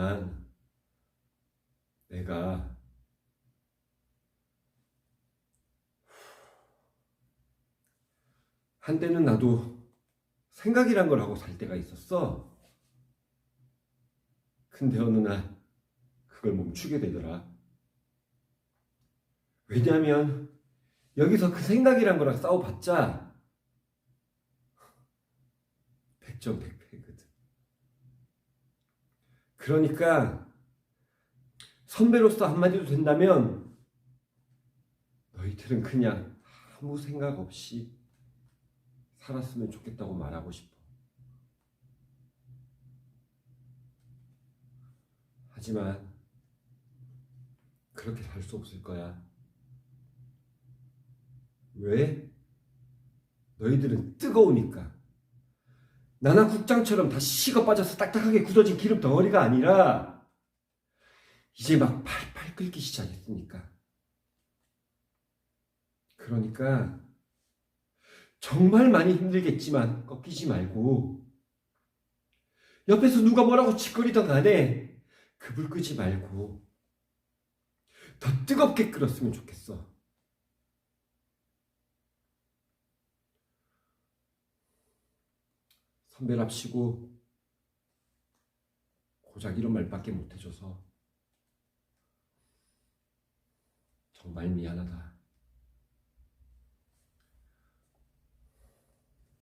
하지만 내가 한때는 나도 생각이란 걸 하고 살 때가 있었어. 근데 어느 날 그걸 멈추게 되더라. 왜냐면 여기서 그 생각이란 거랑 싸워봤자 백전백패거든. 그러니까 선배로서 한마디도 된다면 너희들은 그냥 아무 생각 없이 살았으면 좋겠다고 말하고 싶어. 하지만 그렇게 살 수 없을 거야. 왜? 너희들은 뜨거우니까. 나나 국장처럼 다 식어 빠져서 딱딱하게 굳어진 기름 덩어리가 아니라 이제 막 팔팔 끓기 시작했으니까. 그러니까 정말 많이 힘들겠지만 꺾이지 말고 옆에서 누가 뭐라고 짓거리던 간에 그불 끄지 말고 더 뜨겁게 끓었으면 좋겠어. 선배랍시고 고작 이런 말밖에 못해줘서 정말 미안하다.